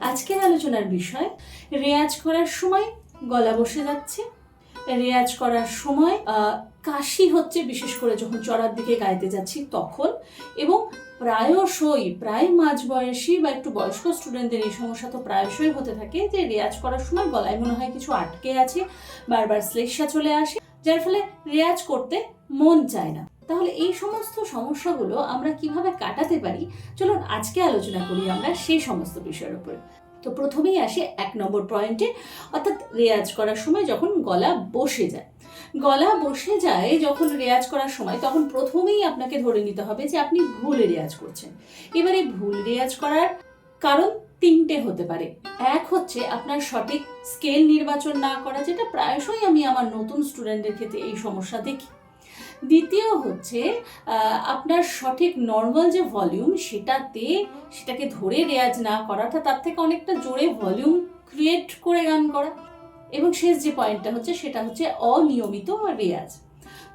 আজকের আলোচনার বিষয়, রেয়াজ করার সময় গলা বসে যাচ্ছে। রেয়াজ করার সময় কাশি হচ্ছে, বিশেষ করে যখন চড়ার দিকে গাইতে যাচ্ছি তখন। এবং প্রায়শই, প্রায় মাঝ বয়সী বা একটু বয়স্ক স্টুডেন্টদের এই সমস্যা তো প্রায়শই হতে থাকে যে, রেয়াজ করার সময় গলায় মনে হয় কিছু আটকে আছে, বারবার শ্লেষা চলে আসে। যার ফলে রেয়াজ করতে মন চায় না। তাহলে এই সমস্ত সমস্যাগুলো আমরা কীভাবে কাটাতে পারি? চলুন আজকে আলোচনা করি আমরা সেই সমস্ত বিষয়ের উপরে। তো প্রথমেই আসে এক নম্বর পয়েন্টে, অর্থাৎ রেয়াজ করার সময় যখন গলা বসে যায়। গলা বসে যায় যখন রেয়াজ করার সময়, তখন প্রথমেই আপনাকে ধরে নিতে হবে যে আপনি ভুল রেয়াজ করছেন। এবারে ভুল রেয়াজ করার কারণ তিনটে হতে পারে। এক হচ্ছে আপনার সঠিক স্কেল নির্বাচন না করা, যেটা প্রায়শই আমি আমার নতুন স্টুডেন্টদের ক্ষেত্রে এই সমস্যা দেখি। দ্বিতীয় হচ্ছে আপনার সঠিক নর্মাল যে ভলিউম সেটাতে, সেটাকে ধরে রেয়াজ না করাটা তার থেকে অনেকটা জোরে ভলিউম ক্রিয়েট করে গান করা। এবং শেষ যে পয়েন্টটা হচ্ছে, সেটা হচ্ছে অনিয়মিত রেয়াজ।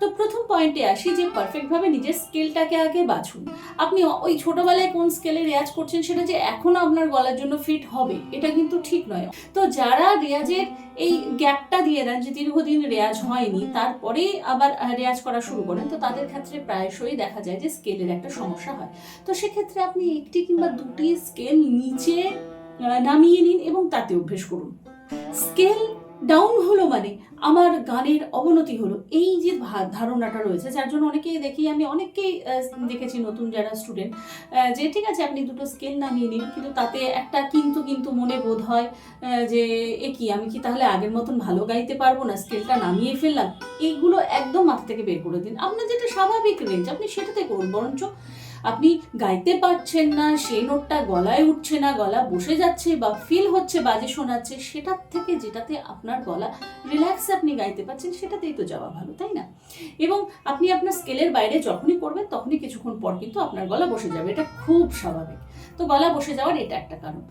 তো প্রথম পয়েন্টে আসি যে পারফেক্টভাবে নিজের স্কেলটাকে আগে বাছুন। আপনি ওই ছোটবেলায় কোন স্কেলে রেয়াজ করছেন সেটা যে এখনও আপনার গলার জন্য ফিট হবে, এটা কিন্তু ঠিক নয়। তো যারা রেয়াজের এই গ্যাপটা দিয়ে দেন যে দীর্ঘদিন রেয়াজ হয়নি, তারপরে আবার রেয়াজ করা শুরু করেন, তো তাদের ক্ষেত্রে প্রায়শই দেখা যায় যে স্কেলের একটা সমস্যা হয়। তো সেক্ষেত্রে আপনি একটি কিংবা দুটি স্কেল নিচে নামিয়ে নিন এবং তাতে অভ্যেস করুন। স্কেল ডাউন হলো মানে আমার গানের অবনতি হলো। এই যে ধারণাটা রয়েছে, যার জন্য অনেকেই দেখি, আমি অনেককেই দেখেছি নতুন যারা স্টুডেন্ট যে ঠিক আছে, আপনি দুটো স্কেল নামিয়ে নিন, কিন্তু তাতে একটা কিন্তু কিন্তু মনে বোধ হয় যে এ কি, আমি কি তাহলে আগের মতন ভালো গাইতে পারব না? স্কেলটা নামিয়ে ফেললাম। এইগুলো একদম মাথা থেকে বের করে দিন। আপনার যেটা স্বাভাবিক রেঞ্জ আপনি সেটাতে করুন, বরঞ্চ আপনি গাইতে পারছেন না, সেই নোটটা গলায় উঠছে না, গলা বসে যাচ্ছে বা ফিল হচ্ছে, বাজে শোনাচ্ছে, সেটার থেকে যেটাতে আপনার গলা রিল্যাক্সে আপনি গাইতে পারছেন, সেটাতেই তো যাওয়া ভালো, তাই না? এবং আপনি আপনার স্কেলের বাইরে যখনই করবেন তখনই কিছুক্ষণ পর কিন্তু আপনার গলা বসে যাবে, এটা খুব স্বাভাবিক। তো গলা বসে যাওয়ার এটা একটা কারণ।